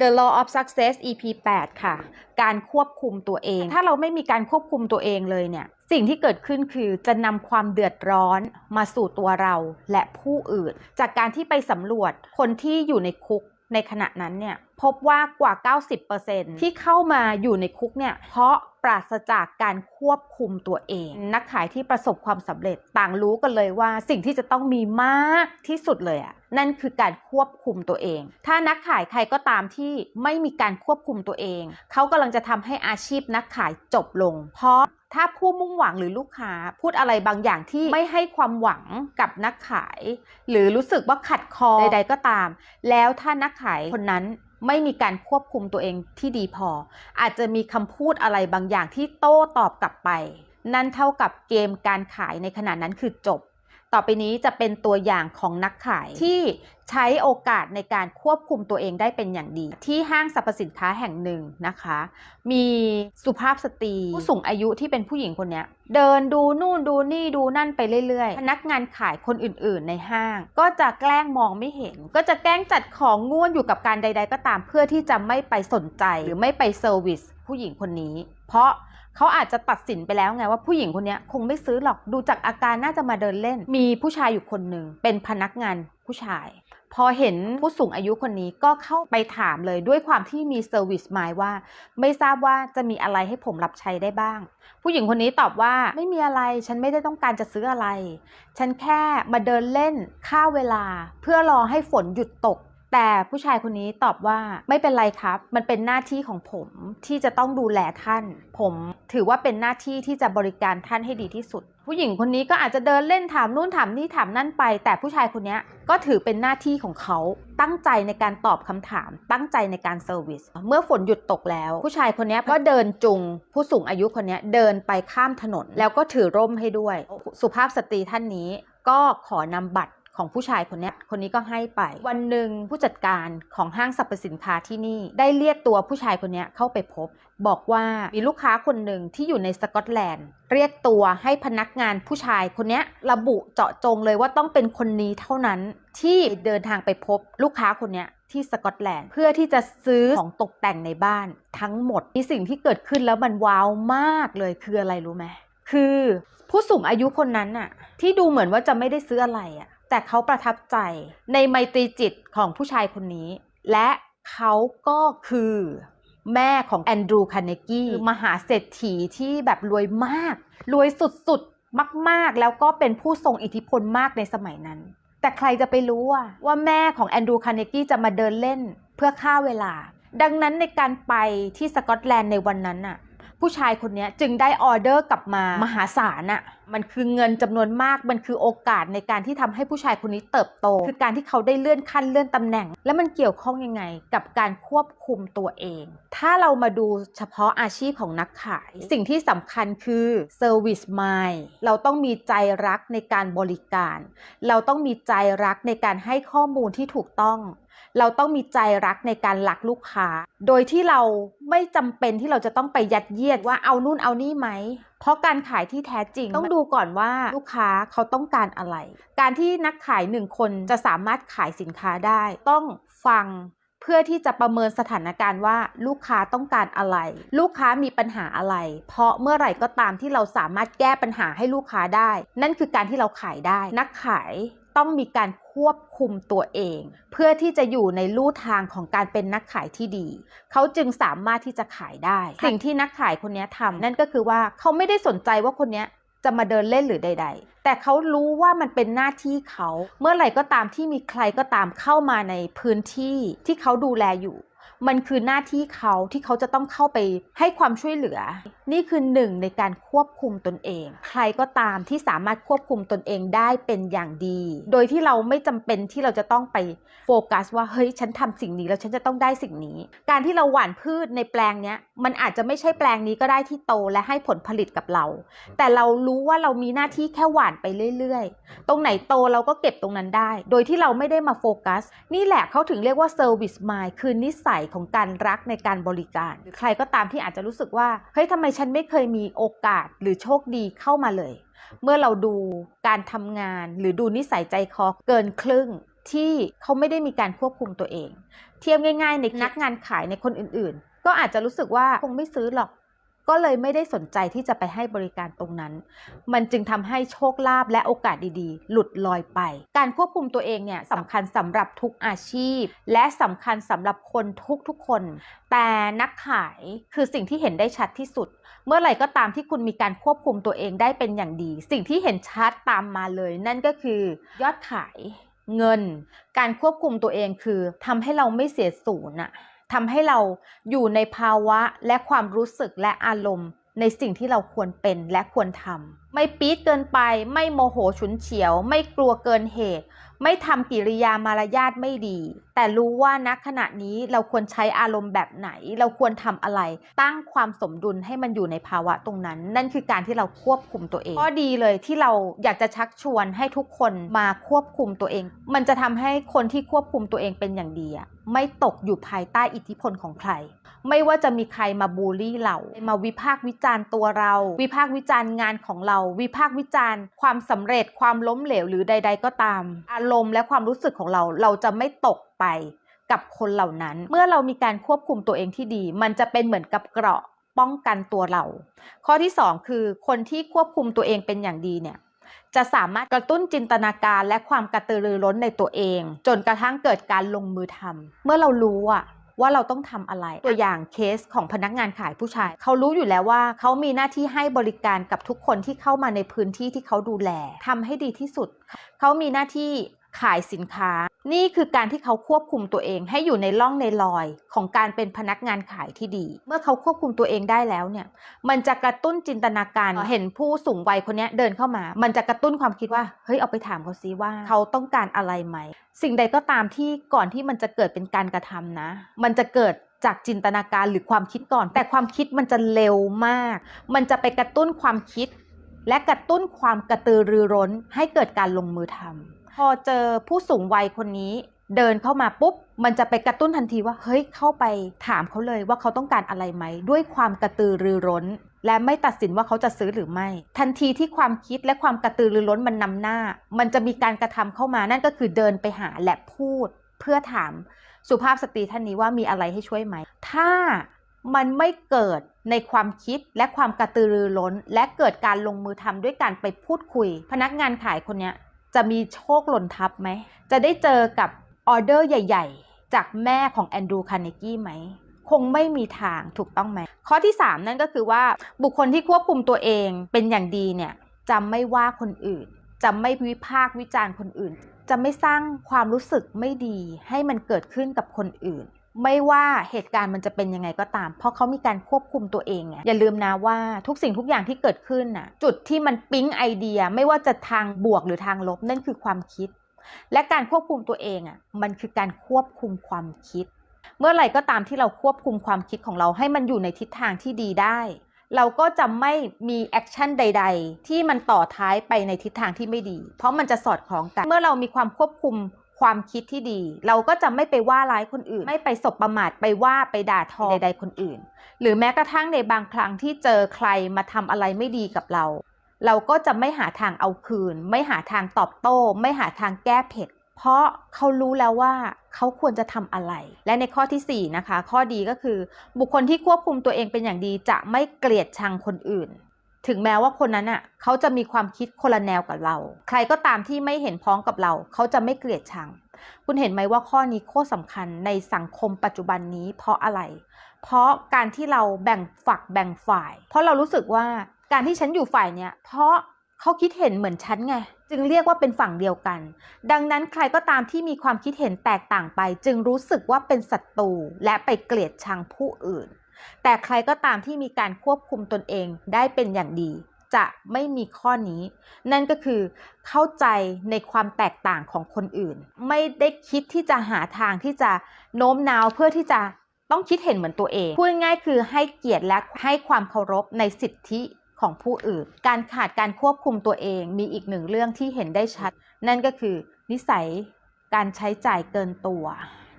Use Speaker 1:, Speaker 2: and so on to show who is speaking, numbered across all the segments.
Speaker 1: The Law of Success EP 8 ค่ะ การควบคุมตัวเอง ถ้าเราไม่มีการควบคุมตัวเองเลยเนี่ย สิ่งที่เกิดขึ้นคือจะนำความเดือดร้อนมาสู่ตัวเราและผู้อื่น จากการที่ไปสำรวจคนที่อยู่ในคุก ในขณะนั้นเนี่ยพบว่ากว่า 90%ที่เข้ามาอยู่ในคุกเนี่ยเพราะปราศจากการควบคุมตัวเอง นักขายที่ประสบความสำเร็จต่างรู้กันเลยว่าสิ่งที่จะต้องมีมากที่สุดเลยอะนั่นคือการควบคุมตัวเอง ถ้านักขายใครก็ตามที่ไม่มีการควบคุมตัวเอง เขากำลังจะทำให้อาชีพนักขายจบลง เพราะ ถ้าผู้มุ่งหวังหรือลูกค้าพูดอะไรบางอย่างที่ไม่ให้ความหวังกับนักขาย หรือรู้สึกว่าขัดคอใด ๆก็ตาม แล้วถ้านักขายคนนั้นไม่มีการควบคุมตัวเองที่ดีพอ อาจจะมีคำพูดอะไรบางอย่างที่โต้ตอบกลับไป นั่นเท่ากับเกมการขายในขณะนั้นคือจบ ต่อไปนี้จะเป็นตัวอย่างของนักขายที่ใช้โอกาสในการควบคุมตัวเองได้เป็นอย่างดี ที่ห้างสรรพสินค้าแห่งหนึ่งนะคะ มีสุภาพสตรีผู้สูงอายุที่เป็นผู้หญิงคนนี้เดินดูนู่นดูนี่ดูนั่นไปเรื่อยๆ พนักงานขายคนอื่นๆในห้าง ก็จะแกล้งมองไม่เห็น ก็จะแกล้งจัดของง่วนอยู่กับการใด ๆ ก็ตามเพื่อที่จะไม่ไปสนใจหรือไม่ไปเซอร์วิส ผู้หญิงคนนี้ เพราะเขาอาจจะตัดสินไปแล้วไงว่าผู้หญิงคนนี้คงไม่ซื้อหรอกดูจากอาการน่าจะมาเดินเล่น มีผู้ชายอยู่คนหนึ่งเป็นพนักงานผู้ชาย พอเห็นผู้สูงอายุคนนี้ก็เข้าไปถามเลยด้วยความที่มีเซอร์วิสมายว่า ไม่ทราบว่าจะมีอะไรให้ผมรับใช้ได้บ้าง ผู้หญิงคนนี้ตอบว่าไม่มีอะไรฉันไม่ได้ต้องการจะซื้ออะไร ฉันแค่มาเดินเล่นค่าเวลา เพื่อรอให้ฝนหยุดตก แต่ผู้ชายคนนี้ตอบว่าไม่เป็นไรครับ มันเป็นหน้าที่ของผมที่จะต้องดูแลท่าน ผมถือว่าเป็นหน้าที่ที่จะบริการท่านให้ดีที่สุด ผู้หญิงคนนี้ก็อาจจะเดินเล่นถามนู่นถามนี่ถามนั่นไป แต่ผู้ชายคนนี้ก็ถือเป็นหน้าที่ของเขาตั้งใจในการตอบคำถาม ตั้งใจในการเซอร์วิสเมื่อฝนหยุดตกแล้ว ผู้ชายคนนี้ก็เดินจุง ผู้สูงอายุคนนี้เดินไปข้ามถนน แล้วก็ถือร่มให้ด้วย สุภาพสตรีท่านนี้ก็ขอนำบัตร ของผู้ชายคนนี้คนนี้ก็ให้ไป วันหนึ่งผู้จัดการของห้างสรรพสินค้าที่นี่ ได้เรียกตัวผู้ชายคนนี้เข้าไปพบ บอกว่ามีลูกค้าคนหนึ่งที่อยู่ในสกอตแลนด์ เรียกตัวให้พนักงานผู้ชายคนนี้ระบุเจาะจงเลยว่าต้องเป็นคนนี้เท่านั้นที่เดินทางไปพบลูกค้าคนนี้ที่สกอตแลนด์เพื่อที่จะซื้อของตกแต่งในบ้าน ทั้งหมดมีสิ่งที่เกิดขึ้นแล้วมันว้าวมากเลยคืออะไรรู้ไหมคือผู้สูงอายุคนนั้นน่ะที่ดูเหมือนว่าจะไม่ได้ซื้ออะไรอะ แต่เขาประทับใจในไมตรีจิตของผู้ชายคนนี้ และเขาก็คือแม่ของแอนดรูว์คาเนกี้มหาเศรษฐีที่แบบรวยมาก รวยสุดๆ มากๆ แล้วก็เป็นผู้ทรงอิทธิพลมากในสมัยนั้น แต่ใครจะไปรู้ว่าแม่ของแอนดรูว์คาเนกี้จะมาเดินเล่นเพื่อฆ่าเวลา ดังนั้นในการไปที่สกอตแลนด์ในวันนั้นน่ะ ผู้ชายคนนี้จึงได้ออเดอร์กลับมามหาศาลน่ะมันคือเงินจำนวนมากมันคือโอกาสในการที่ทำให้ผู้ชายคนนี้เติบโต คือการที่เขาได้เลื่อนขั้นเลื่อนตำแหน่ง แล้วมันเกี่ยวข้องยังไงกับการควบคุมตัวเอง ถ้าเรามาดูเฉพาะอาชีพของนักขาย สิ่งที่สำคัญคือ service mind เราต้องมีใจรักในการบริการ เราต้องมีใจรักในการให้ข้อมูลที่ถูกต้อง เราต้องมีใจรักในการรักลูกค้า โดยที่เราไม่จำเป็นที่เราจะต้องไปยัดเยียดว่าเอานู่นเอานี่ไหม เพราะการขายที่แท้จริง ต้องดูก่อนว่าลูกค้าเขาต้องการอะไร การที่นักขายหนึ่งคนจะสามารถขายสินค้าได้ ต้องฟังเพื่อที่จะประเมินสถานการณ์ว่าลูกค้าต้องการอะไร ลูกค้ามีปัญหาอะไร เพราะเมื่อไหร่ก็ตามที่เราสามารถแก้ปัญหาให้ลูกค้าได้ นั่นคือการที่เราขายได้ นักขาย ต้องมีการควบคุมตัวเอง เพื่อที่จะอยู่ในลู่ทางของการเป็นนักขายที่ดี เขาจึงสามารถที่จะขายได้ สิ่งที่นักขายคนนี้ทำนั่นก็คือว่าเขาไม่ได้สนใจว่าคนนี้จะมาเดินเล่นหรือใด ๆ แต่เขารู้ว่ามันเป็นหน้าที่เขา เมื่อไหร่ก็ตามที่มีใครก็ตามเข้ามาในพื้นที่ที่เขาดูแลอยู่ มันคือหน้าที่เขาที่เขาจะต้องเข้าไปให้ความช่วยเหลือ นี่คือหนึ่งในการควบคุมตนเอง ใครก็ตามที่สามารถควบคุมตนเองได้เป็นอย่างดี โดยที่เราไม่จำเป็นที่เราจะต้องไปโฟกัส ว่าเฮ้ยฉันทำสิ่งนี้แล้วฉันจะต้องได้สิ่งนี้ การที่เราหว่านพืชในแปลงเนี้ยมันอาจจะไม่ใช่แปลงนี้ก็ได้ที่โตและให้ผลผลิตกับเรา แต่เรารู้ว่าเรามีหน้าที่แค่หว่านไปเรื่อยๆ ตรงไหนโตเราก็เก็บตรงนั้นได้ โดยที่เราไม่ได้มาโฟกัส นี่แหละเขาถึงเรียกว่า service mind คือนิสัยของการรักในการบริการ หรือใครก็ตามที่อาจจะรู้สึกว่าเฮ้ยทำไมฉันไม่เคยมีโอกาสหรือโชคดีเข้ามาเลย เมื่อเราดูการทำงาน หรือดูนิสัยใจคอเกินครึ่งที่เขาไม่ได้มีการควบคุมตัวเอง เทียบง่าย ๆ ในนักงานขายในคนอื่น ๆ ก็อาจจะรู้สึกว่าคงไม่ซื้อหรอก ก็เลยไม่ได้สนใจที่จะไปให้บริการตรงนั้น มันจึงทำให้โชคลาภและโอกาสดีๆ หลุดลอยไป การควบคุมตัวเองเนี่ยสำคัญสำหรับทุกอาชีพ และสำคัญสำหรับคนทุกๆคน แต่นักขายคือสิ่งที่เห็นได้ชัดที่สุด เมื่อไหร่ก็ตามที่คุณมีการควบคุมตัวเองได้เป็นอย่างดี สิ่งที่เห็นชัดตามมาเลย นั่นก็คือยอดขายเงิน การควบคุมตัวเองคือทำให้เราไม่เสียศูนย์อะ ทำให้เราอยู่ในภาวะและความรู้สึกและอารมณ์ ในสิ่งที่เราควรเป็นและควรทำไม่ปี๊ดเกินไป ไม่โมโหฉุนเฉียว ไม่กลัวเกินเหตุ ไม่ทำกิริยามารยาทไม่ดี แต่รู้ว่าณขณะนี้เราควรใช้อารมณ์แบบไหน เราควรทำอะไร ตั้งความสมดุลให้มันอยู่ในภาวะตรงนั้น นั่นคือการที่เราควบคุมตัวเองข้อดีเลยที่เราอยากจะชักชวนให้ทุกคนมาควบคุมตัวเอง มันจะทำให้คนที่ควบคุมตัวเองเป็นอย่างดีอะไม่ตกอยู่ภายใต้อิทธิพลของใคร ไม่ว่าจะมีใครมาบูลลี่เรา มาวิพากษ์วิจารณ์ตัวเรา วิพากษ์วิจารณ์งานของเราวิพากษ์วิจารณ์ ความสำเร็จความล้มเหลวหรือใด ๆ ก็ตาม อารมณ์และความรู้สึกของเราเราจะไม่ตกไปกับคนเหล่านั้น เมื่อเรามีการควบคุมตัวเองที่ดี มันจะเป็นเหมือนกับเกราะป้องกันตัวเรา ข้อที่สองคือคนที่ควบคุมตัวเองเป็นอย่างดีเนี่ยจะสามารถกระตุ้นจินตนาการและความกระตือรือร้นในตัวเอง จนกระทั่งเกิดการลงมือทำเมื่อเรารู้อะ ว่าเราต้องทำอะไร ตัวอย่างเคสของพนักงานขายผู้ชาย เขารู้อยู่แล้วว่าเขามีหน้าที่ให้บริการกับทุกคนที่เข้ามาในพื้นที่ที่เขาดูแลทำให้ดีที่สุด เขามีหน้าที่ขายสินค้า นี่คือการที่เขาควบคุมตัวเองให้อยู่ในร่องในรอยของการเป็นพนักงานขายที่ดี เมื่อเขาควบคุมตัวเองได้แล้วเนี่ย มันจะกระตุ้นจินตนาการเห็นผู้สูงวัยคนนี้เดินเข้ามา มันจะกระตุ้นความคิดว่าเฮ้ยเอาไปถามเขาซิว่า เขาต้องการอะไรไหม สิ่งใดก็ตามที่ก่อนที่มันจะเกิดเป็นการกระทำนะ มันจะเกิดจากจินตนาการหรือความคิดก่อน แต่ความคิดมันจะเร็วมาก มันจะไปกระตุ้นความคิด และกระตุ้นความกระตือรือร้นให้เกิดการลงมือทำ พอเจอผู้สูงวัยคนนี้เดินเข้ามาปุ๊บ มันจะไปกระตุ้นทันทีว่า เฮ้ย เข้าไปถามเขาเลยว่าเขาต้องการอะไรไหม ด้วยความกระตือรือร้น และไม่ตัดสินว่าเขาจะซื้อหรือไม่ ทันทีที่ความคิดและความกระตือรือร้นมันนำหน้า มันจะมีการกระทำเข้ามา นั่นก็คือเดินไปหาและพูด เพื่อถามสุภาพสตรีท่านนี้ว่ามีอะไรให้ช่วยไหม ถ้ามันไม่เกิดในความคิดและความกระตือรือร้น และเกิดการลงมือทำด้วยการไปพูดคุย พนักงานขายคนนี้ จะมีโชคหล่นทับไหม จะได้เจอกับออเดอร์ใหญ่ ๆ จากแม่ของแอนดรูคาร์เนกี้ไหม คงไม่มีทางถูกต้องไหม ข้อที่ 3 นั่นก็คือว่าบุคคลที่ควบคุมตัวเองเป็นอย่างดีเนี่ยจะไม่ว่าคนอื่น จะไม่วิพากษ์วิจารณ์คนอื่น จะไม่สร้างความรู้สึกไม่ดีให้มันเกิดขึ้นกับคนอื่น ไม่ว่าเหตุการณ์มันจะเป็นยังไงก็ตาม เพราะเขามีการควบคุมตัวเองไงอย่าลืมนะว่าทุกสิ่งทุกอย่างที่เกิดขึ้นน่ะ จุดที่มันปิ๊งไอเดียไม่ว่าจะทางบวกหรือทางลบนั่นคือความคิด และการควบคุมตัวเองอะมันคือการควบคุมความคิด เมื่อไหร่ก็ตามที่เราควบคุมความคิดของเราให้มันอยู่ในทิศทางที่ดีได้ เราก็จะไม่มีแอคชั่นใด ๆ ที่มันต่อท้ายไปในทิศทางที่ไม่ดี เพราะมันจะสอดคล้องกัน เมื่อเรามีความควบคุม ความคิดที่ดี เราก็จะไม่ไปว่าร้ายคนอื่น ไม่ไปสบประมาทไปว่าไปด่าทอใด ๆ คนอื่น หรือแม้กระทั่งในบางครั้งที่เจอใครมาทำอะไรไม่ดีกับเรา เราก็จะไม่หาทางเอาคืน ไม่หาทางตอบโต้ ไม่หาทางแก้เผ็ดเพราะเขารู้แล้วว่าเขาควรจะทำอะไร และในข้อที่ 4 นะคะ ข้อดีก็คือ บุคคลที่ควบคุมตัวเองเป็นอย่างดีจะไม่เกลียดชังคนอื่น ถึงแม้ว่าคนนั้นอะเขาจะมีความคิดคนละแนวกับเรา ใครก็ตามที่ไม่เห็นพ้องกับเรา เขาจะไม่เกลียดชัง คุณเห็นไหมว่าข้อนี้โคตรสำคัญในสังคมปัจจุบันนี้เพราะอะไร เพราะการที่เราแบ่งฝักแบ่งฝ่าย เพราะเรารู้สึกว่าการที่ฉันอยู่ฝ่ายเนี้ยเพราะเขาคิดเห็นเหมือนฉันไง จึงเรียกว่าเป็นฝั่งเดียวกัน ดังนั้นใครก็ตามที่มีความคิดเห็นแตกต่างไป จึงรู้สึกว่าเป็นศัตรูและไปเกลียดชังผู้อื่น แต่ใครก็ตามที่มีการควบคุมตนเองได้เป็นอย่างดี จะไม่มีข้อนี้ นั่นก็คือเข้าใจในความแตกต่างของคนอื่น ไม่ได้คิดที่จะหาทางที่จะโน้มน้าวเพื่อที่จะต้องคิดเห็นเหมือนตัวเอง พูดง่ายคือให้เกียรติและให้ความเคารพในสิทธิของผู้อื่น การขาดการควบคุมตัวเองมีอีกหนึ่งเรื่องที่เห็นได้ชัด นั่นก็คือนิสัยการใช้จ่ายเกินตัว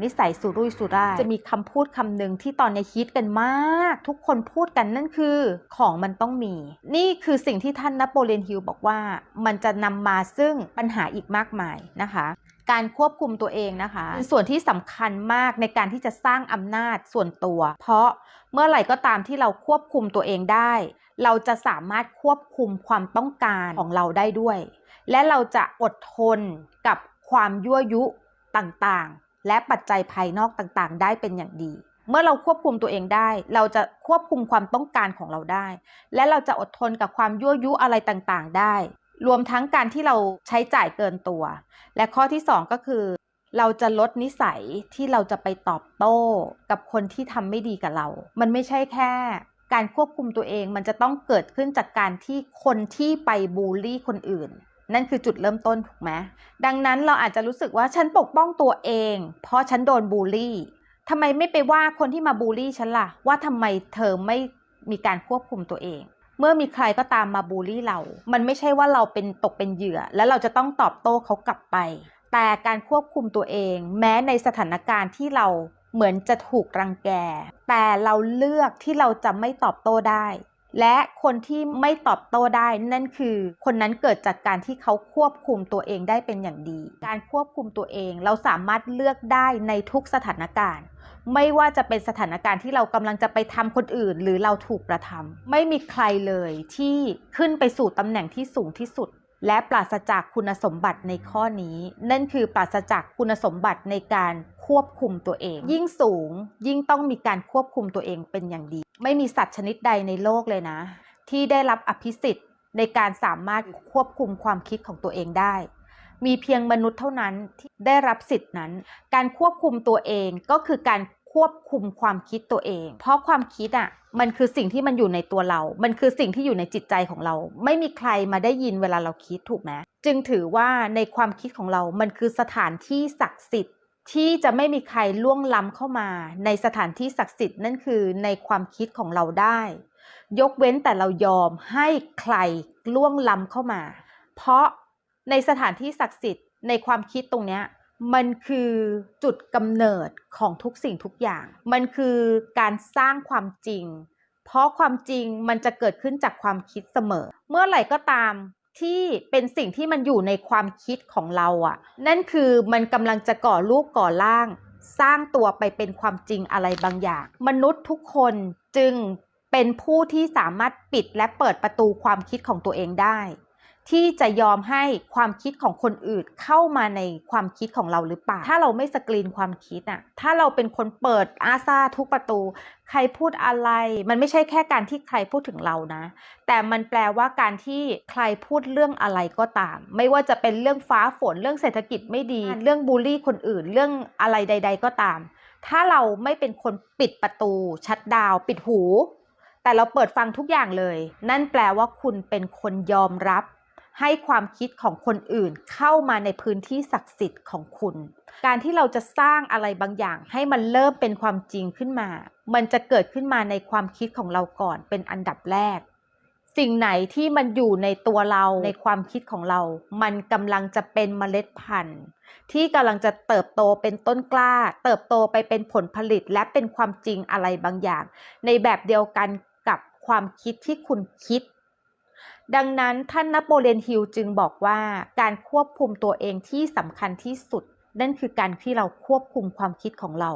Speaker 1: นิสัยสุรุ่ยสุร่ายจะมีคำพูดคำหนึ่งที่ตอนในฮิตกันมาก ทุกคนพูดกันนั่นคือของมันต้องมี นี่คือสิ่งที่ท่านนโปเลียนฮิลบอกว่า มันจะนำมาซึ่งปัญหาอีกมากมายนะคะการควบคุมตัวเองนะคะเป็นส่วนที่สำคัญมากในการที่จะสร้างอำนาจส่วนตัว เพราะเมื่อไหร่ก็ตามที่เราควบคุมตัวเองได้ เราจะสามารถควบคุมความต้องการของเราได้ด้วย และเราจะอดทนกับความยั่วยุต่างๆ และปัจจัยภายนอกต่างๆ ได้เป็นอย่างดี เมื่อเราควบคุมตัวเองได้ เราจะควบคุมความต้องการของเราได้ และเราจะอดทนกับความยั่วยุอะไรต่างๆ ได้ รวมทั้งการที่เราใช้จ่ายเกินตัว และข้อที่สองก็คือ เราจะลดนิสัยที่เราจะไปตอบโต้ กับคนที่ทำไม่ดีกับเรา มันไม่ใช่แค่การควบคุมตัวเองมันจะต้องเกิดขึ้นจากการที่คนที่ไปบูลลี่คนอื่น นั่นคือจุดเริ่มต้นถูกไหมดังนั้นเราอาจจะรู้สึกว่าฉันปกป้องตัวเอง เพราะฉันโดนบูลลี่ทำไมไม่ไปว่าคนที่มาบูลลี่ฉันล่ะ ว่าทำไมเธอไม่มีการควบคุมตัวเอง เมื่อมีใครก็ตามมาบูลลี่เรา มันไม่ใช่ว่าเราเป็นตกเป็นเหยื่อ แล้วเราจะต้องตอบโต้เขากลับไป แต่การควบคุมตัวเอง แม้ในสถานการณ์ที่เราเหมือนจะถูกรังแก แต่เราเลือกที่เราจะไม่ตอบโต้ได้ และคนที่ไม่ตอบโต้ได้นั่นคือ คนนั้นเกิดจากการที่เขาควบคุมตัวเองได้เป็นอย่างดี การควบคุมตัวเองเราสามารถเลือกได้ในทุกสถานการณ์ ไม่ว่าจะเป็นสถานการณ์ที่เรากำลังจะไปทำคนอื่น หรือเราถูกกระทำไม่มีใครเลยที่ขึ้นไปสู่ตำแหน่งที่สูงที่สุด และปราศจากคุณสมบัติในข้อนี้ นั่นคือปราศจากคุณสมบัติในการควบคุมตัวเอง ยิ่งสูงยิ่งต้องมีการควบคุมตัวเองเป็นอย่างดี ไม่มีสัตว์ชนิดใดในโลกเลยนะ ที่ได้รับอภิสิทธิ์ในการสามารถควบคุมความคิดของตัวเองได้ มีเพียงมนุษย์เท่านั้นที่ได้รับสิทธินั้น การควบคุมตัวเองก็คือการควบคุมความคิดตัวเอง เพราะความคิดอะ มันคือสิ่งที่มันอยู่ในตัวเรา มันคือสิ่งที่อยู่ในจิตใจของเรา ไม่มีใครมาได้ยินเวลาเราคิดถูกไหมจึงถือว่าในความคิดของเรา มันคือสถานที่ศักดิ์สิทธิ์ ที่จะไม่มีใครล่วงล้ำเข้ามา ในสถานที่ศักดิ์สิทธิ์นั่นคือในความคิดของเราได้ ยกเว้นแต่เรายอมให้ใครล่วงล้ำเข้ามา เพราะในสถานที่ศักดิ์สิทธิ์ในความคิดตรงเนี้ยมันคือจุดกำเนิดของทุกสิ่งทุกอย่าง มันคือการสร้างความจริง เพราะความจริงมันจะเกิดขึ้นจากความคิดเสมอ เมื่อไหร่ก็ตาม ที่เป็นสิ่งที่มันอยู่ในความคิดของเราอะ่ะ นั่นคือมันกำลังจะก่อรูปก่อร่าง สร้างตัวไปเป็นความจริงอะไรบางอย่าง มนุษย์ทุกคนจึงเป็นผู้ที่สามารถปิดและเปิดประตูความคิดของตัวเองได้ ที่จะยอมให้ความคิดของคนอื่นเข้ามาในความคิดของเราหรือเปล่า ถ้าเราไม่สกรีนความคิดอะถ้าเราเป็นคนเปิดอาซาทุกประตู ใครพูดอะไร มันไม่ใช่แค่การที่ใครพูดถึงเรานะ แต่มันแปลว่าการที่ใครพูดเรื่องอะไรก็ตาม ไม่ว่าจะเป็นเรื่องฟ้าฝน เรื่องเศรษฐกิจไม่ดี เรื่องบูลลี่คนอื่น เรื่องอะไรใด ๆ ก็ตาม ถ้าเราไม่เป็นคนปิดประตู ชัดดาวน์ปิดหู แต่เราเปิดฟังทุกอย่างเลย นั่นแปลว่าคุณเป็นคนยอมรับ ให้ความคิดของคนอื่นเข้ามาในพื้นที่ศักดิ์สิทธิ์ของคุณ การที่เราจะสร้างอะไรบางอย่างให้มันเริ่มเป็นความจริงขึ้นมา มันจะเกิดขึ้นมาในความคิดของเราก่อนเป็นอันดับแรก สิ่งไหนที่มันอยู่ในตัวเราในความคิดของเรา มันกำลังจะเป็นเมล็ดพันธุ์ ที่กำลังจะเติบโตเป็นต้นกล้า เติบโตไปเป็นผลผลิตและเป็นความจริงอะไรบางอย่าง ในแบบเดียวกันกับความคิดที่คุณคิด ดังนั้นท่านนโปเลียนฮิลจึงบอกว่าการควบคุมตัวเองที่สำคัญที่สุด นั่นคือการที่เราควบคุมความคิดของเรา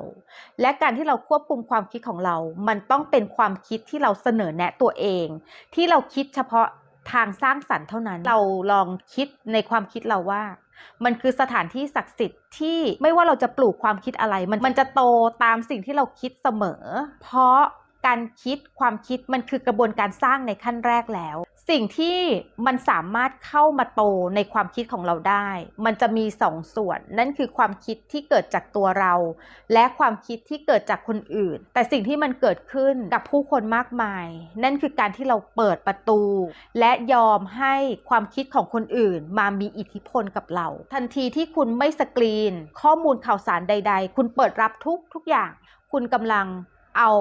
Speaker 1: และการที่เราควบคุมความคิดของเรา มันต้องเป็นความคิดที่เราเสนอแนะตัวเอง ที่เราคิดเฉพาะทางสร้างสรรค์เท่านั้น เราลองคิดในความคิดเราว่า มันคือสถานที่ศักดิ์สิทธิ์ที่ไม่ว่าเราจะปลูกความคิดอะไร มันมันจะโตตามสิ่งที่เราคิดเสมอ เพราะการคิดความคิดมันคือกระบวนการสร้างในขั้นแรกแล้ว สิ่งที่มันสามารถเข้ามาโตในความคิดของเราได้ มันจะมีสองส่วน นั่นคือความคิดที่เกิดจากตัวเรา และความคิดที่เกิดจากคนอื่น แต่สิ่งที่มันเกิดขึ้นกับผู้คนมากมาย นั่นคือการที่เราเปิดประตู และยอมให้ความคิดของคนอื่น มามีอิทธิพลกับเรา ทันทีที่คุณไม่สกรีน ข้อมูลข่าวสารใด ๆ คุณเปิดรับทุกทุกอย่าง คุณกำลังเอา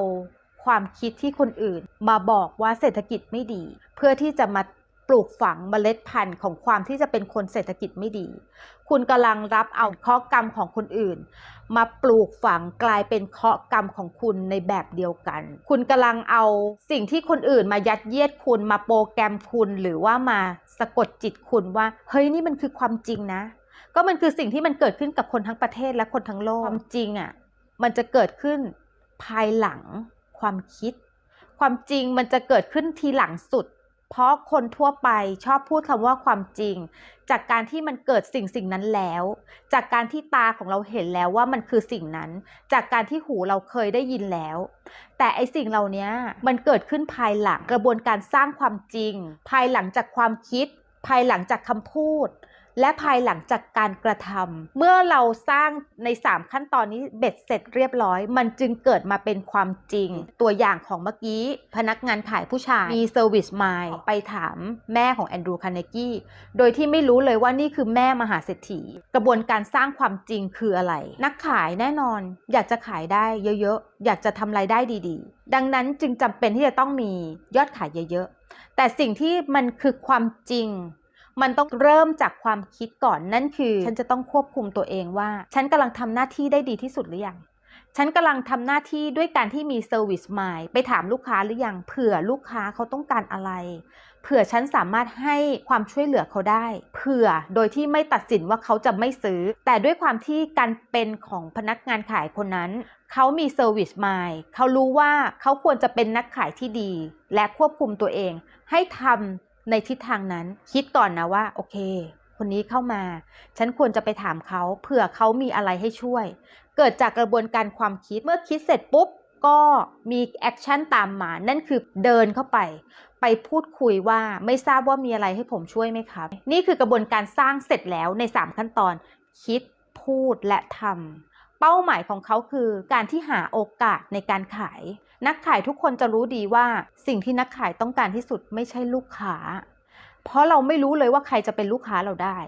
Speaker 1: ความคิดที่คนอื่น มาบอกว่าเศรษฐกิจไม่ดี เพื่อที่จะมาปลูกฝังเมล็ดพันธุ์ของความที่จะเป็นคนเศรษฐกิจไม่ดี คุณกำลังรับเอาข้อกรรมของคนอื่น มาปลูกฝังกลายเป็นเคาะกรรมของคุณในแบบเดียวกัน คุณกำลังเอาสิ่งที่คนอื่นมายัดเยียดคุณมาโปรแกรมคุณหรือว่ามาสะกดจิตคุณว่า เฮ้ยนี่มันคือความจริงนะ ก็มันคือสิ่งที่มันเกิดขึ้นกับคนทั้งประเทศและคนทั้งโลกความจริงอะมันจะเกิดขึ้นภายหลัง ความคิด ความจริงมันจะเกิดขึ้นทีหลังสุด เพราะคนทั่วไปชอบพูดคำว่าความจริง จากการที่มันเกิดสิ่งสิ่งนั้นแล้ว จากการที่ตาของเราเห็นแล้วว่ามันคือสิ่งนั้น จากการที่หูเราเคยได้ยินแล้ว แต่ไอสิ่งเหล่านี้มันเกิดขึ้นภายหลังกระบวนการสร้างความจริง ภายหลังจากความคิด ภายหลังจากคำพูด และภายหลังจากการกระทำเมื่อเราสร้างใน 3 ขั้นตอนนี้เบ็ดเสร็จเรียบร้อย มันจึงเกิดมาเป็นความจริง ตัวอย่างของเมื่อกี้พนักงานขายผู้ชายมีเซอร์วิสมายไปถามแม่ของแอนดรูคาร์เนกี้โดยที่ไม่รู้เลยว่านี่คือแม่มหาเศรษฐี กระบวนการสร้างความจริงคืออะไร นักขายแน่นอน อยากจะขายได้เยอะๆ อยากจะทำรายได้ดีๆ ดังนั้นจึงจำเป็นที่จะต้องมียอดขายเยอะๆ แต่สิ่งที่มันคือความจริง มันต้องเริ่มจากความคิดก่อนนั่นคือ ฉันจะต้องควบคุมตัวเองว่า ฉันกำลังทำหน้าที่ได้ดีที่สุดหรือยังฉันกำลังทำหน้าที่ด้วยการที่มีเซอร์วิสมายไปถามลูกค้าหรือยังเผื่อลูกค้าเขาต้องการอะไรเผื่อฉันสามารถให้ความช่วยเหลือเขาได้ เผื่อโดยที่ไม่ตัดสินว่าเขาจะไม่ซื้อ แต่ด้วยความที่การเป็นของพนักงานขายคนนั้น เขามีเซอร์วิสมายเขารู้ว่าเขาควรจะเป็นนักขายที่ดี และควบคุมตัวเอง ให้ทำ ในทิศทางนั้นคิดก่อนนะว่าโอเค คนนี้เข้ามา ฉันควรจะไปถามเขาเผื่อเขามีอะไรให้ช่วย เกิดจากกระบวนการความคิดเมื่อคิดเสร็จปุ๊บก็มีแอคชั่นตามมา นั่นคือเดินเข้าไป ไปพูดคุยว่าไม่ทราบว่ามีอะไรให้ผมช่วยไหมครับ นี่คือกระบวนการสร้างเสร็จแล้วใน 3 ขั้นตอน คิด พูดและทำเป้าหมายของเขาคือการที่หาโอกาสในการขาย นักขายทุกคนจะรู้ดีว่าสิ่งที่นักขายต้องการที่สุดไม่ใช่ลูกค้า เพราะเราไม่รู้เลยว่าใครจะเป็นลูกค้าเราได้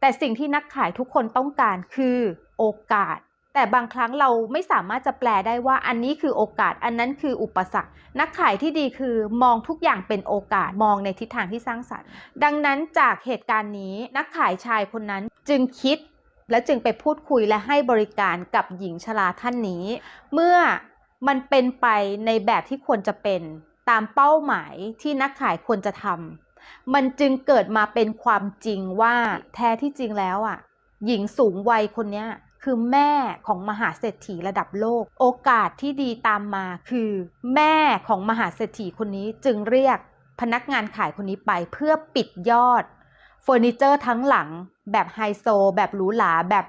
Speaker 1: แต่สิ่งที่นักขายทุกคนต้องการคือโอกาส แต่บางครั้งเราไม่สามารถจะแปลได้ว่าอันนี้คือโอกาส อันนั้นคืออุปสรรค นักขายที่ดีคือมองทุกอย่างเป็นโอกาสมองในทิศทางที่สร้างสรรค์ ดังนั้นจากเหตุการณ์นี้นักขายชายคนนั้นจึงคิดและจึงไปพูดคุยและให้บริการกับหญิงชราท่านนี้ เมื่อ มันเป็นไปในแบบที่ควรจะเป็นตามเป้าหมายที่นักขายควรจะทำมันจึงเกิดมาเป็นความจริงว่าแท้ที่จริงแล้วอะ หญิงสูงวัยคนนี้คือแม่ของมหาเศรษฐีระดับโลก โอกาสที่ดีตามมาคือ แม่ของมหาเศรษฐีคนนี้จึงเรียกพนักงานขายคนนี้ไปเพื่อปิดยอดเฟอร์นิเจอร์ทั้งหลัง แบบไฮโซ แบบหรูหราแบบ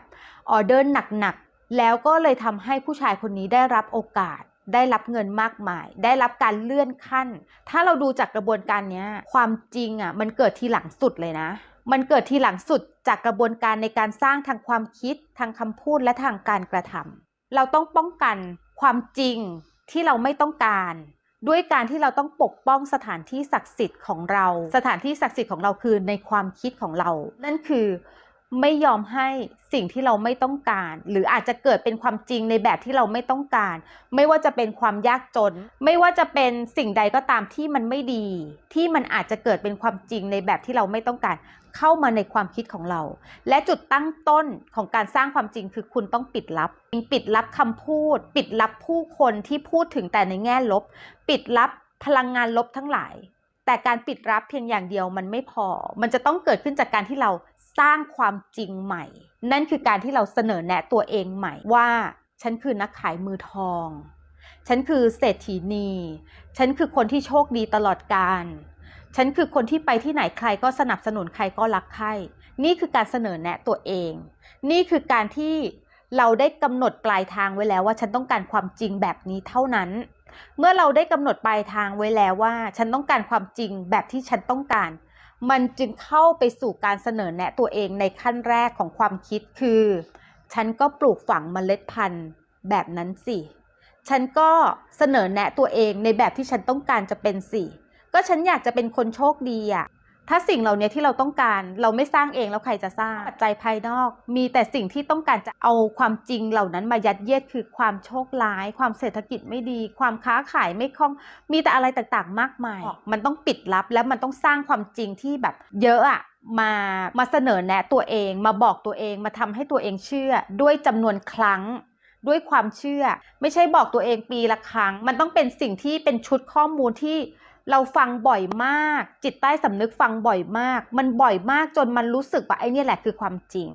Speaker 1: ออเดอร์หนัก แล้วก็เลยทำให้ผู้ชายคนนี้ได้รับโอกาส ได้รับเงินมากมาย ได้รับการเลื่อนขั้น ถ้าเราดูจากกระบวนการนี้ความจริงอะมันเกิดทีหลังสุดเลยนะ มันเกิดทีหลังสุดจากกระบวนการในการสร้างทางความคิด ทางคำพูดและทางการกระทำเราต้องป้องกันความจริงที่เราไม่ต้องการ ด้วยการที่เราต้องปกป้องสถานที่ศักดิ์สิทธิ์ของเรา สถานที่ศักดิ์สิทธิ์ของเราคือในความคิดของเรา นั่นคือ ไม่ยอมให้สิ่งที่เราไม่ต้องการ หรืออาจจะเกิดเป็นความจริงในแบบที่เราไม่ต้องการ ไม่ว่าจะเป็นความยากจน ไม่ว่าจะเป็นสิ่งใดก็ตามที่มันไม่ดี ที่มันอาจจะเกิดเป็นความจริงในแบบที่เราไม่ต้องการ เข้ามาในความคิดของเรา และจุดตั้งต้นของการสร้างความจริงคือคุณต้องปิดลับ ปิดลับคำพูด ปิดลับผู้คนที่พูดถึงแต่ในแง่ลบ ปิดลับพลังงานลบทั้งหลายแต่การปิดรับเพียงอย่างเดียวมันไม่พอ มันจะต้องเกิดขึ้นจากการที่เรา สร้างความจริงใหม่ นั่นคือการที่เราเสนอแนะตัวเองใหม่ว่าฉันคือนักขายมือทอง ฉันคือเศรษฐีนี ฉันคือคนที่โชคดีตลอดกาล ฉันคือคนที่ไปที่ไหนใครก็สนับสนุนใครก็รักใคร นี่คือการเสนอแนะตัวเอง นี่คือการที่เราได้กำหนดปลายทางไว้แล้วว่าฉันต้องการความจริงแบบนี้เท่านั้น เมื่อเราได้กำหนดปลายทางไว้แล้วว่า ฉันต้องการความจริงแบบที่ฉันต้องการ มันจึงเข้าไปสู่การเสนอแนะตัวเองในขั้นแรกของความคิดคือ ฉันก็ปลูกฝังเมล็ดพันธุ์แบบนั้นสิ ฉันก็เสนอแนะตัวเองในแบบที่ฉันต้องการจะเป็นสิ ก็ฉันอยากจะเป็นคนโชคดีอะ ถ้าสิ่งเหล่านี้ที่เราต้องการเราไม่สร้างเองแล้วใครจะสร้างปัจจัยภายนอก มีแต่สิ่งที่ต้องการจะเอาความจริงเหล่านั้นมายัดเยียดคือความโชคร้าย ความเศรษฐกิจไม่ดี ความค้าขายไม่คล่อง มีแต่อะไรต่างๆ มากมาย มันต้องปิดลับแล้วมันต้องสร้างความจริงที่แบบเยอะอะมามาเสนอแนะตัวเอง มาบอกตัวเองมาทำให้ตัวเองเชื่อ ด้วยจำนวนครั้งด้วยความเชื่อ ไม่ใช่บอกตัวเองปีละครั้ง มันต้องเป็นสิ่งที่เป็นชุดข้อมูลที่ เราฟังบ่อยมาก จิตใต้สำนึกฟังบ่อยมาก มันบ่อยมากจนมันรู้สึกว่าไอ้นี่แหละคือความจริง